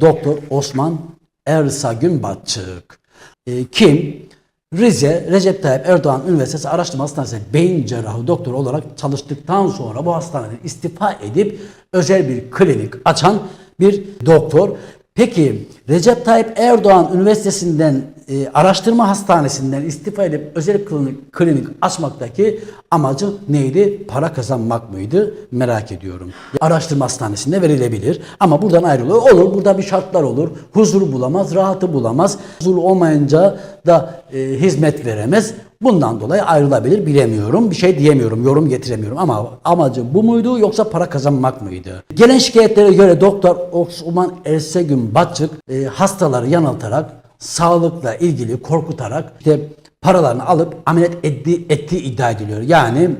Doktor Osman Ersagün Batçık. E, kim? Rize Recep Tayyip Erdoğan Üniversitesi Araştırma Hastanesi beyin cerrahı doktor olarak çalıştıktan sonra bu hastaneden istifa edip özel bir klinik açan bir doktor. Peki Recep Tayyip Erdoğan Üniversitesi'nden e, araştırma hastanesinden istifa edip özel klinik, klinik açmaktaki amacı neydi? Para kazanmak mıydı? Merak ediyorum. Araştırma hastanesinde verilebilir ama buradan ayrılıyor. Olur burada bir şartlar olur. Huzur bulamaz, rahatı bulamaz. Huzur olmayınca da e, hizmet veremez. Bundan dolayı ayrılabilir bilemiyorum. Bir şey diyemiyorum, yorum getiremiyorum ama amacı bu muydu yoksa para kazanmak mıydı? Gelen şikayetlere göre Doktor Osman Ersegün Batçık e, hastaları yanıltarak, sağlıkla ilgili korkutarak işte paralarını alıp ameliyat ettiği, ettiği iddia ediliyor. Yani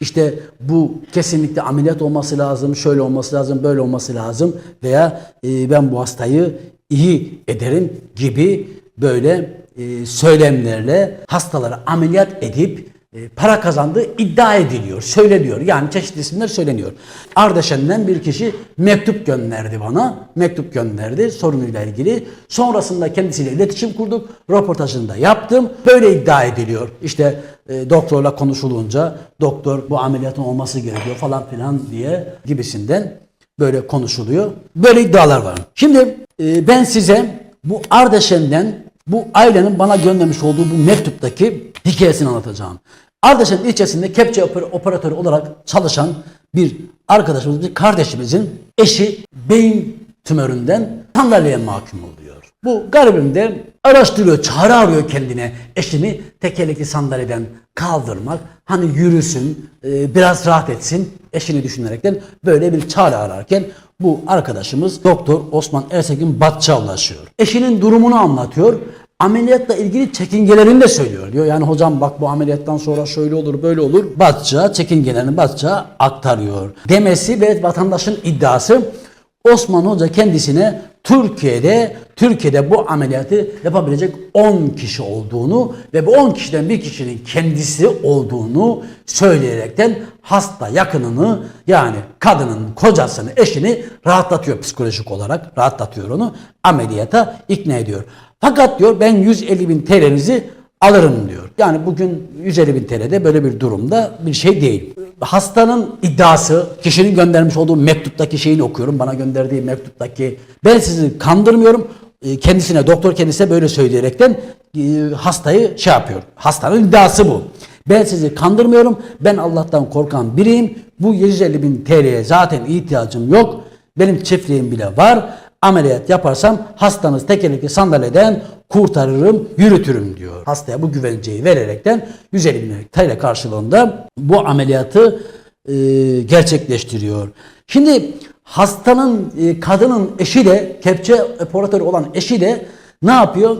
işte bu kesinlikle ameliyat olması lazım, şöyle olması lazım, böyle olması lazım veya e, ben bu hastayı iyi ederim gibi böyle e, söylemlerle hastaları ameliyat edip para kazandığı iddia ediliyor, söyleniyor. Yani çeşitli isimler söyleniyor. Ardeşen'den bir kişi mektup gönderdi bana. Mektup gönderdi sorunuyla ilgili. Sonrasında kendisiyle iletişim kurduk. Röportajını da yaptım. Böyle iddia ediliyor. İşte e, doktorla konuşulunca doktor bu ameliyatın olması gerekiyor falan filan diye gibisinden böyle konuşuluyor. Böyle iddialar var. Şimdi e, ben size bu Ardeşen'den bu ailenin bana göndermiş olduğu bu mektuptaki hikayesini anlatacağım. Ardeşen ilçesinde kepçe oper- operatörü olarak çalışan bir arkadaşımız, bir kardeşimizin eşi beyin tümöründen sandalyeye mahkum oluyor. Bu garibim de araştırıyor, çare arıyor kendine eşini tekerlekli sandalyeden kaldırmak. Hani yürüsün, e, biraz rahat etsin eşini düşünerekten böyle bir çare ararken bu arkadaşımız Doktor Osman Ersek'in Batç'a ulaşıyor. Eşinin durumunu anlatıyor. Ameliyatla ilgili çekingelerini de söylüyor. Diyor yani hocam bak bu ameliyattan sonra şöyle olur böyle olur. Batça çekingelerini Batça aktarıyor. Demesi ve vatandaşın iddiası Osman Hoca kendisine Türkiye'de Türkiye'de bu ameliyatı yapabilecek 10 kişi olduğunu ve bu 10 kişiden bir kişinin kendisi olduğunu söyleyerekten hasta yakınını yani kadının kocasını eşini rahatlatıyor psikolojik olarak rahatlatıyor onu ameliyata ikna ediyor. Fakat diyor ben 150 bin TL'nizi alırım diyor. Yani bugün 150 bin TL'de böyle bir durumda bir şey değil. Hastanın iddiası, kişinin göndermiş olduğu mektuptaki şeyini okuyorum. Bana gönderdiği mektuptaki ben sizi kandırmıyorum. E, Kendisine, doktor kendisine böyle söyleyerekten e, hastayı şey yapıyor. Hastanın iddiası bu. Ben sizi kandırmıyorum. Ben Allah'tan korkan biriyim. Bu 150 bin TL'ye zaten ihtiyacım yok. Benim çiftliğim bile var ameliyat yaparsam hastanız tekerlekli sandalyeden kurtarırım, yürütürüm diyor. Hastaya bu güvenceyi vererekten 150 bin TL karşılığında bu ameliyatı e, gerçekleştiriyor. Şimdi hastanın, e, kadının eşi de, kepçe operatörü olan eşi de ne yapıyor?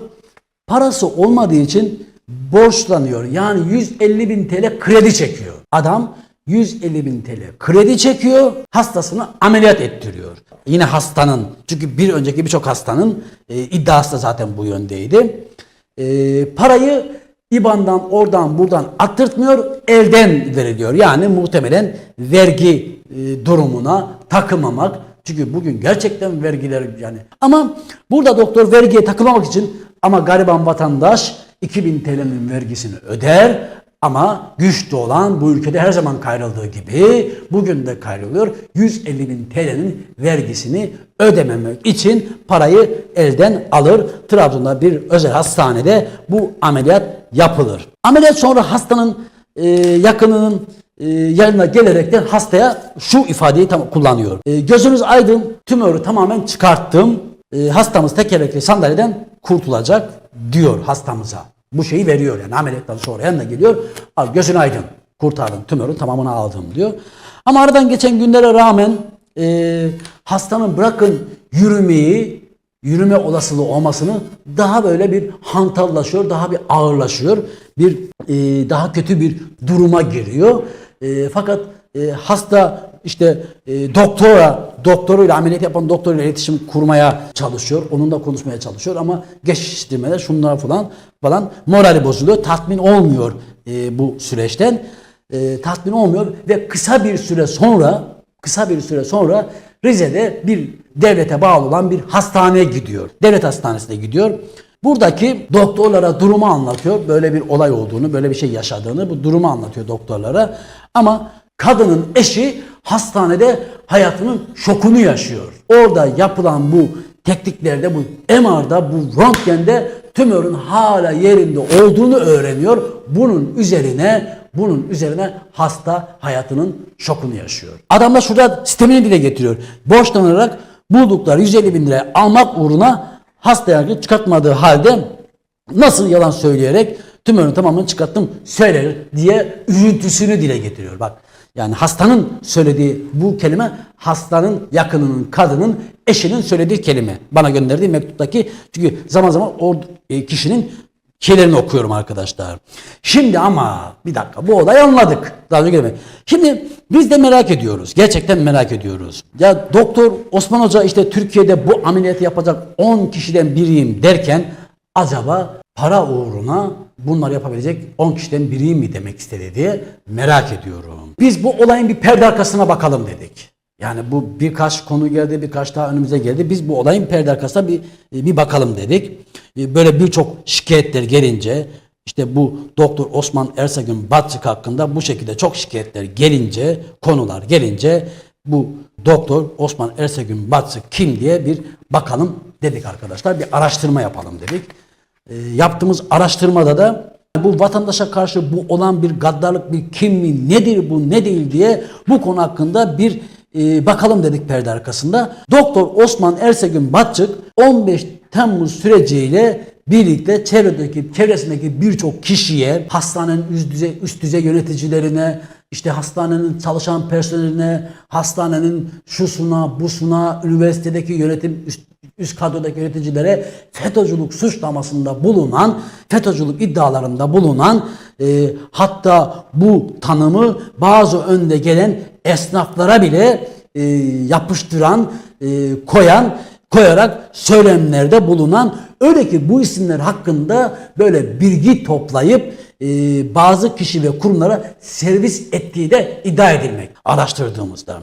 Parası olmadığı için borçlanıyor. Yani 150 bin TL kredi çekiyor. Adam 150 bin TL kredi çekiyor, hastasını ameliyat ettiriyor. Yine hastanın, çünkü bir önceki birçok hastanın e, iddiası da zaten bu yöndeydi. E, parayı İBAN'dan oradan buradan attırtmıyor, elden veriliyor. Yani muhtemelen vergi e, durumuna takılmamak. Çünkü bugün gerçekten vergiler yani. Ama burada doktor vergiye takılmamak için ama gariban vatandaş 2000 TL'nin vergisini öder ama güçlü olan bu ülkede her zaman kayrıldığı gibi bugün de kayrılıyor. 150 bin TL'nin vergisini ödememek için parayı elden alır. Trabzon'da bir özel hastanede bu ameliyat yapılır. Ameliyat sonra hastanın e, yakınının e, yanına gelerekten hastaya şu ifadeyi tam kullanıyor. E, gözünüz aydın, tümörü tamamen çıkarttım. E, hastamız tekerlekli sandalyeden kurtulacak diyor hastamıza. Bu şeyi veriyor yani ameliyattan sonra yanına geliyor. Al gözün aydın. Kurtardım tümörün tamamını aldım diyor. Ama aradan geçen günlere rağmen e, hastanın bırakın yürümeyi yürüme olasılığı olmasını daha böyle bir hantallaşıyor, daha bir ağırlaşıyor. Bir e, daha kötü bir duruma giriyor. E, fakat e, hasta işte e, doktora, doktoruyla ameliyat yapan doktoruyla iletişim kurmaya çalışıyor. Onunla konuşmaya çalışıyor ama geçiştirmeler şunlar falan falan morali bozuluyor. Tatmin olmuyor e, bu süreçten. E, tatmin olmuyor ve kısa bir süre sonra kısa bir süre sonra Rize'de bir devlete bağlı olan bir hastaneye gidiyor. Devlet hastanesine gidiyor. Buradaki doktorlara durumu anlatıyor. Böyle bir olay olduğunu, böyle bir şey yaşadığını, bu durumu anlatıyor doktorlara. Ama kadının eşi hastanede hayatının şokunu yaşıyor. Orada yapılan bu tekniklerde, bu MR'da, bu röntgende tümörün hala yerinde olduğunu öğreniyor. Bunun üzerine bunun üzerine hasta hayatının şokunu yaşıyor. Adam da şurada sistemini dile getiriyor. Borçlanarak buldukları 150 bin lirayı almak uğruna hastaya çıkartmadığı halde nasıl yalan söyleyerek tümörün tamamını çıkarttım söyler diye üzüntüsünü dile getiriyor. Bak yani hastanın söylediği bu kelime hastanın yakınının, kadının, eşinin söylediği kelime. Bana gönderdiği mektuptaki çünkü zaman zaman o e, kişinin şeylerini okuyorum arkadaşlar. Şimdi ama bir dakika bu olayı anladık. Daha önce gelmedik. Şimdi biz de merak ediyoruz. Gerçekten merak ediyoruz. Ya doktor Osman Hoca işte Türkiye'de bu ameliyatı yapacak 10 kişiden biriyim derken acaba para uğruna bunlar yapabilecek 10 kişiden biriyim mi demek istedi diye merak ediyorum. Biz bu olayın bir perde arkasına bakalım dedik. Yani bu birkaç konu geldi, birkaç daha önümüze geldi. Biz bu olayın perde arkasına bir bir bakalım dedik. Böyle birçok şikayetler gelince işte bu Doktor Osman Ersagün Batçık hakkında bu şekilde çok şikayetler gelince, konular gelince bu Doktor Osman Ersagün Batçık kim diye bir bakalım dedik arkadaşlar. Bir araştırma yapalım dedik. E, yaptığımız araştırmada da bu vatandaşa karşı bu olan bir gaddarlık, bir kim mi, nedir bu, ne değil diye bu konu hakkında bir e, bakalım dedik perde arkasında. Doktor Osman Ersegün Batçık 15 Temmuz süreciyle birlikte çevredeki, çevresindeki birçok kişiye, hastanenin üst düzey, üst düzey yöneticilerine, işte hastanenin çalışan personeline, hastanenin şusuna, busuna, üniversitedeki yönetim üst, üst kadrodaki yöneticilere FETÖ'cülük suçlamasında bulunan, FETÖ'cülük iddialarında bulunan e, hatta bu tanımı bazı önde gelen esnaflara bile e, yapıştıran, e, koyan, koyarak söylemlerde bulunan öyle ki bu isimler hakkında böyle bilgi toplayıp e, bazı kişi ve kurumlara servis ettiği de iddia edilmek araştırdığımızda.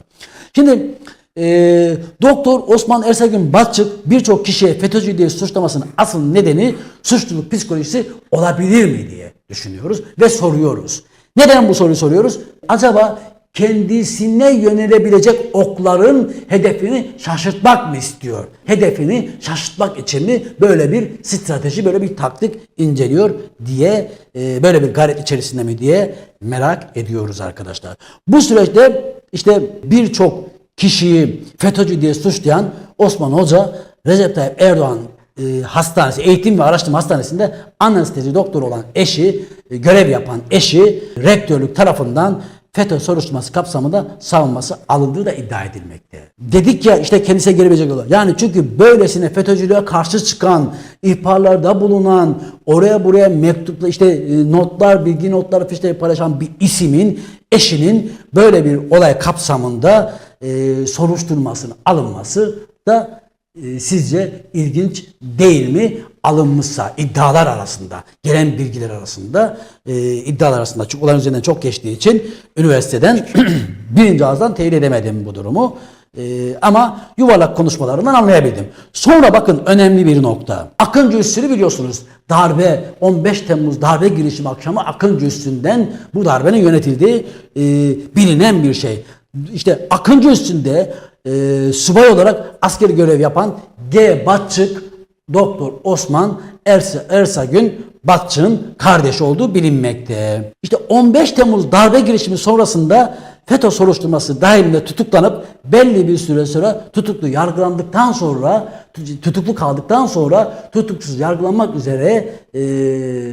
Şimdi e, Doktor Osman Ersegün Batçık birçok kişiye FETÖ'cü diye suçlamasının asıl nedeni suçluluk psikolojisi olabilir mi diye düşünüyoruz ve soruyoruz. Neden bu soruyu soruyoruz? Acaba kendisine yönelebilecek okların hedefini şaşırtmak mı istiyor? Hedefini şaşırtmak için mi böyle bir strateji, böyle bir taktik inceliyor diye, e, böyle bir gayret içerisinde mi diye merak ediyoruz arkadaşlar. Bu süreçte işte birçok kişiyi FETÖ'cü diye suçlayan Osman Hoca, Recep Tayyip Erdoğan e, hastanesi, eğitim ve araştırma hastanesinde anestezi doktoru olan eşi, e, görev yapan eşi rektörlük tarafından FETÖ soruşturması kapsamında savunması alındığı da iddia edilmekte. Dedik ya işte kendisine gelebilecek olan. Yani çünkü böylesine FETÖ'cülüğe karşı çıkan, ihbarlarda bulunan, oraya buraya mektupla işte e, notlar, bilgi notları fişleri paylaşan bir isimin eşinin böyle bir olay kapsamında e, soruşturmasının alınması da e, sizce ilginç değil mi? Alınmışsa iddialar arasında, gelen bilgiler arasında, e, iddialar arasında çünkü olayın üzerinden çok geçtiği için üniversiteden birinci ağızdan teyit edemedim bu durumu. Ama yuvarlak konuşmalarından anlayabildim. Sonra bakın önemli bir nokta. Akıncı Üssü'nü biliyorsunuz. Darbe 15 Temmuz darbe girişimi akşamı Akıncı Üssü'nden bu darbenin yönetildiği bilinen bir şey. İşte Akıncı Üssü'nde e, subay olarak askeri görev yapan G. Batçık Doktor Osman Ersa, Ersagün Batçık'ın kardeşi olduğu bilinmekte. İşte 15 Temmuz darbe girişimi sonrasında FETÖ soruşturması dahilinde tutuklanıp belli bir süre sonra tutuklu yargılandıktan sonra tutuklu kaldıktan sonra tutuksuz yargılanmak üzere e,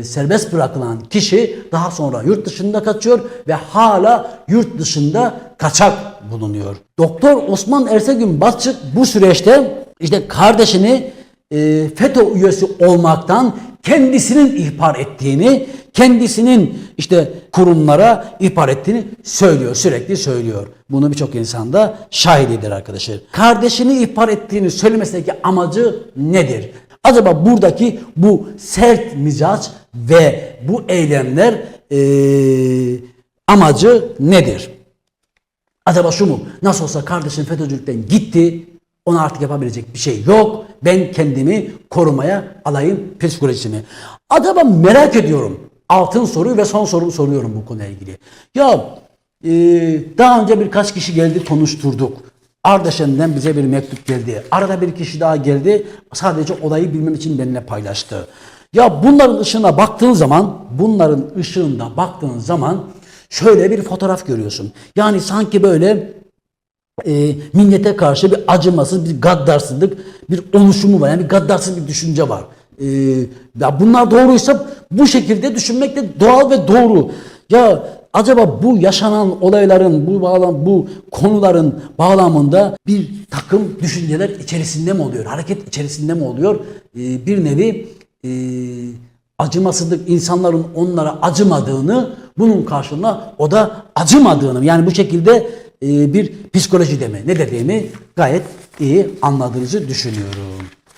serbest bırakılan kişi daha sonra yurt dışında kaçıyor ve hala yurt dışında kaçak bulunuyor. Doktor Osman Ersegün Batçık bu süreçte işte kardeşini e, FETÖ üyesi olmaktan kendisinin ihbar ettiğini, kendisinin işte kurumlara ihbar ettiğini söylüyor, sürekli söylüyor. Bunu birçok insan da şahididir arkadaşlar. Kardeşini ihbar ettiğini söylemesindeki amacı nedir? Acaba buradaki bu sert mizaç ve bu eylemler e, amacı nedir? Acaba şu mu? Nasıl olsa kardeşim FETÖ'cülükten gitti. Ona artık yapabilecek bir şey yok. Ben kendimi korumaya alayım psikolojisini. Acaba merak ediyorum. Altın soruyu ve son sorumu soruyorum bu konuyla ilgili. Ya e, daha önce birkaç kişi geldi konuşturduk. Ardeşen'den bize bir mektup geldi. Arada bir kişi daha geldi. Sadece olayı bilmem için benimle paylaştı. Ya bunların ışığına baktığın zaman, bunların ışığında baktığın zaman şöyle bir fotoğraf görüyorsun. Yani sanki böyle e, millete karşı bir acımasız, bir gaddarsızlık, bir oluşumu var. Yani bir gaddarsız bir düşünce var. E, ya bunlar doğruysa bu şekilde düşünmek de doğal ve doğru. Ya acaba bu yaşanan olayların, bu bağlam, bu konuların bağlamında bir takım düşünceler içerisinde mi oluyor? Hareket içerisinde mi oluyor? E, bir nevi e, acımasızlık insanların onlara acımadığını bunun karşılığında o da acımadığını yani bu şekilde e, bir psikoloji deme ne dediğimi gayet iyi anladığınızı düşünüyorum.